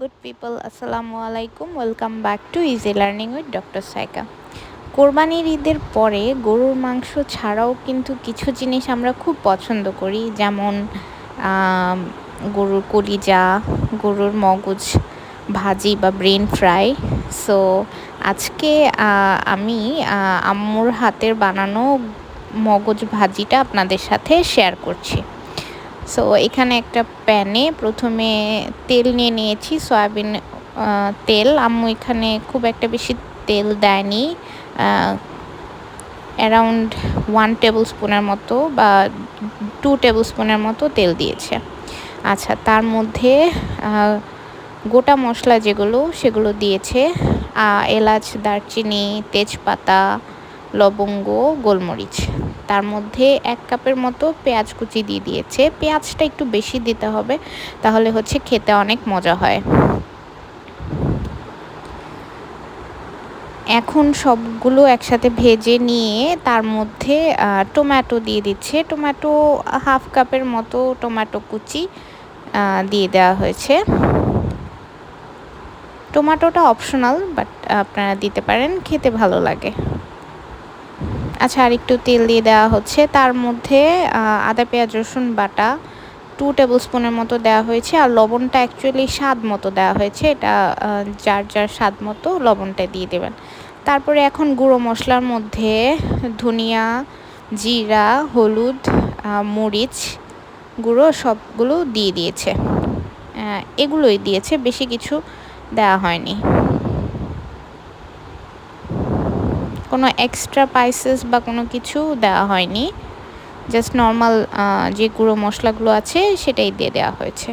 Good people আসসালামু আলাইকুম welcome back to easy learning with doctor Saika কোরবানির ঈদের পরে গরুর মাংস ছাড়াও কিন্তু কিছু জিনিস আমরা খুব পছন্দ করি, যেমন গরুর কলিজা, গরুর মগজ ভাজি বা ব্রেন ফ্রাই সো আজকে আমি আম্মুর হাতের বানানো মগজ ভাজিটা আপনাদের সাথে শেয়ার করছি। সো এখানে একটা প্যানে প্রথমে তেল নিয়ে নিয়েছি, সয়াবিন তেল। আম্মু এখানে খুব একটা বেশি তেল দেয়নি অ্যারাউন্ড ওয়ান টেবিল স্পুনের মতো বা টু টেবিল স্পুনের মতো তেল দিয়েছে। আচ্ছা তার মধ্যে গোটা মশলা যেগুলো, সেগুলো দিয়েছে এলাচ, দারচিনি, তেজপাতা, লবঙ্গ, গোলমরিচ। তার মধ্যে এক কাপের মতো পেঁয়াজ কুচি দিয়ে দিয়েছে। পেঁয়াজটা একটু বেশি দিতে হবে, তাহলে হচ্ছে খেতে অনেক মজা হয়। এখন সবগুলো একসাথে ভেজে নিয়ে তার মধ্যে টমেটো দিয়ে দিচ্ছে। টমেটো হাফ কাপের মতো টমেটো কুচি দিয়ে দেওয়া হয়েছে। টমেটোটা অপশনাল বাট আপনারা দিতে পারেন, খেতে ভালো লাগে। আচ্ছা আর একটু তেল দিয়ে দেওয়া হচ্ছে। তার মধ্যে আদা, পেঁয়াজ, রসুন বাটা টু টেবিল স্পুনের মতো দেওয়া হয়েছে আর লবণটা অ্যাকচুয়ালি স্বাদ মতো দেওয়া হয়েছে। এটা যার যার স্বাদ মতো লবণটা দিয়ে দেবেন। তারপরে এখন গুঁড়ো মশলার মধ্যে ধনিয়া, জিরা, হলুদ মরিচ গুঁড়ো সবগুলো দিয়ে দিয়েছে। এগুলোই দিয়েছে, বেশি কিছু দেওয়া হয়নি। কোনো এক্সট্রা স্পাইসেস বা কোনো কিছু দেওয়া হয়নি। জাস্ট নর্মাল যে গুঁড়ো মশলাগুলো আছে সেটাই দিয়ে দেওয়া হয়েছে।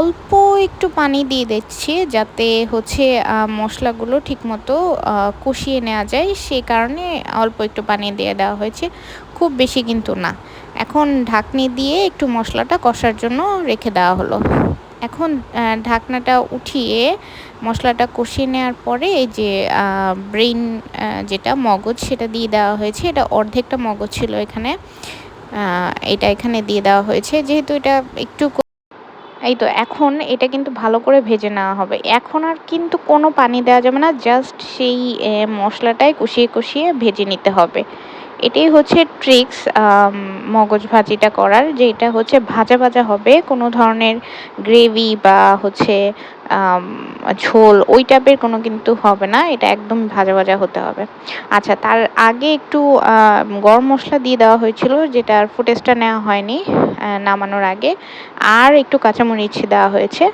অল্প একটু পানি দিয়ে দিচ্ছি যাতে হচ্ছে মশলাগুলো ঠিকমতো কষিয়ে নেওয়া যায়। সেই কারণে অল্প একটু পানি দিয়ে দেওয়া হয়েছে। খুব বেশি কিন্তু না। এখন ঢাকনি দিয়ে একটু মশলাটা কষার জন্য রেখে দেওয়া হলো। এখন ঢাকনাটা উঠিয়ে মশলাটা কষিয়ে নেওয়ার পরে এই যে ব্রেন যেটা মগজ সেটা দিয়ে দেওয়া হয়েছে, এটা অর্ধেকটা মগজ ছিল এখানে। এটা এখানে দিয়ে দেওয়া হয়েছে, যেহেতু এটা একটু এই তো এখন এটা কিন্তু ভালো করে ভেজে নেওয়া হবে। এখন আর কিন্তু কোনো পানি দেওয়া যাবে না, জাস্ট সেই মশলাটাই কষিয়ে কষিয়ে ভেজে নিতে হবে। এটাই হচ্ছে ট্রিক্স মগজ ভাজিটা করার, যে এটা হচ্ছে ভাজা ভাজা হবে, কোনো ধরনের গ্রেভি বা হচ্ছে ঝোল, ওই টাইপের কোনো কিন্তু হবে না, এটা একদম ভাজা ভাজা হতে হবে। আচ্ছা তার আগে একটু গরম মশলা দিয়ে দেওয়া হয়েছিল যেটার ফুটেজটা নেওয়া হয়নি নামানোর আগে, আর একটু কাঁচামরিচ দেওয়া হয়েছে।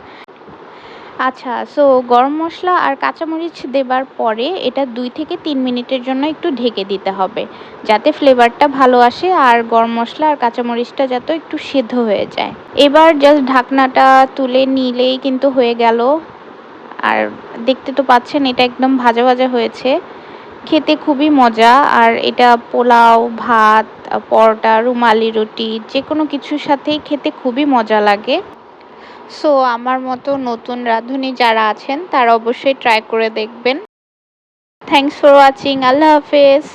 আচ্ছা সো গরম মশলা আর কাঁচামরিচ দেবার পরে এটা দুই থেকে তিন মিনিটের জন্য একটু ঢেকে দিতে হবে, যাতে ফ্লেভারটা ভালো আসে আর গরম মশলা আর কাঁচামরিচটা যাতে একটু সিদ্ধ হয়ে যায়। এবার জাস্ট ঢাকনাটা তুলে নিলেই কিন্তু হয়ে গেল। আর দেখতে তো পাচ্ছেন এটা একদম ভাজা ভাজা হয়েছে। খেতে খুবই মজা আর এটা পোলাও, ভাত, পরোটা, রুমালি, রুটি যে কোনো কিছুর সাথেই খেতে খুবই মজা লাগে। সো আমার মতো নতুন রাঁধুনি যারা আছেন, তারা অবশ্যই ট্রাই করে দেখবেন। থ্যাংকস ফর ওয়াচিং আল্লাহ হাফেজ।